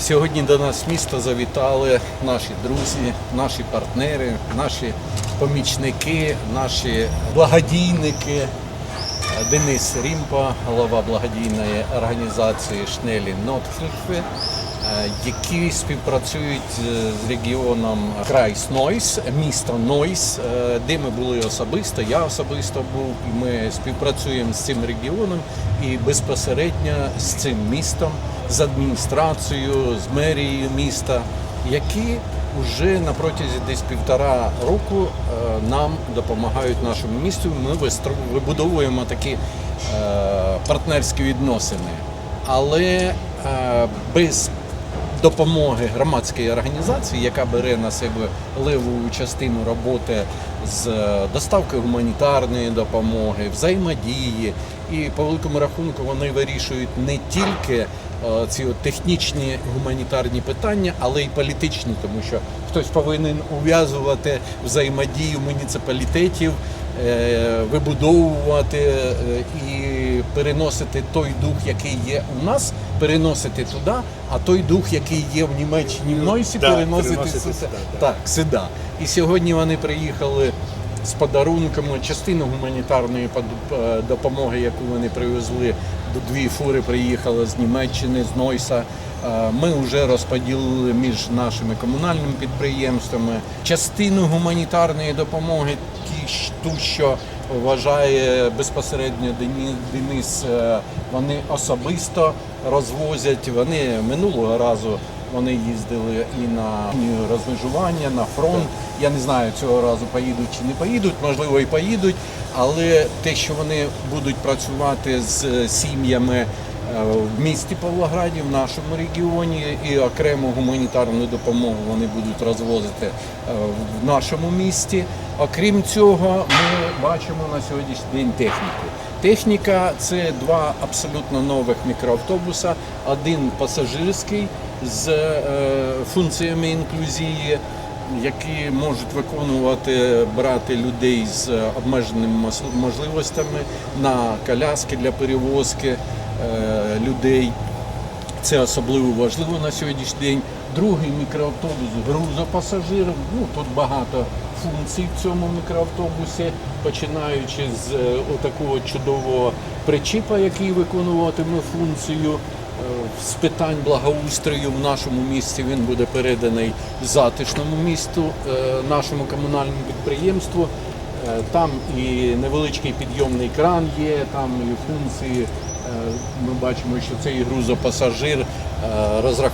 Сьогодні до нас в місто завітали наші друзі, наші партнери, наші помічники, наші благодійники. Денис Рімпа, голова благодійної організації Шнелі Нотхільфи, які співпрацюють е, з регіоном Крайс Нойс, місто Нойс, е, де ми були особисто. Я особисто був, ми співпрацюємо з цим регіоном і безпосередньо з цим містом, з адміністрацією, з мерією міста, які вже на протязі десь півтора року е, нам допомагають нашому місту. Ми вибудовуємо такі е, партнерські відносини. Але е, без допомоги громадської організації, яка бере на себе левову частину роботи з е, доставкою гуманітарної допомоги, взаємодії, і по великому рахунку вони вирішують не тільки е, ці технічні гуманітарні питання, але й політичні, тому що хтось повинен ув'язувати взаємодію муніципалітетів, е, вибудовувати і переносити той дух, який є у нас, переносити туди, а той дух, який є в Німеччині в Нойсі, Да, переносити переносити сюди. Так, сюди. І сьогодні вони приїхали з подарунками, частину гуманітарної е, допомоги, яку вони привезли. До дві фури приїхали з Німеччини, з Нойса. Е, Ми вже розподілили між нашими комунальними підприємствами частину гуманітарної допомоги, ту, що вважає безпосередньо Денис, е, вони особисто розвозять. Вони минулого разу вони їздили і на розмежування, на фронт. Я не знаю, цього разу поїдуть чи не поїдуть, можливо, і поїдуть. Але те, що вони будуть працювати з сім'ями е, в місті Павлограді, в нашому регіоні, і окрему гуманітарну допомогу вони будуть розвозити е, в нашому місті. Окрім цього, ми бачимо на сьогоднішній день техніку. Техніка це два абсолютно нових мікроавтобуса. Один пасажирський з е, функціями інклюзії, які можуть виконувати, брати людей з обмеженими можливостями на коляски для перевозки е, людей. Це особливо важливо на сьогоднішній день. Другий мікроавтобус грузопасажир. Ну тут багато функцій в цьому мікроавтобусі, починаючи з е, отакого чудового причіпа, який виконуватиме функцію. Е, З питань благоустрою в нашому місті він буде переданий затишному місту, е, нашому комунальному підприємству. Е, Там і невеличкий підйомний кран є, там і функції. Ми бачимо, що цей грузопасажир розрахований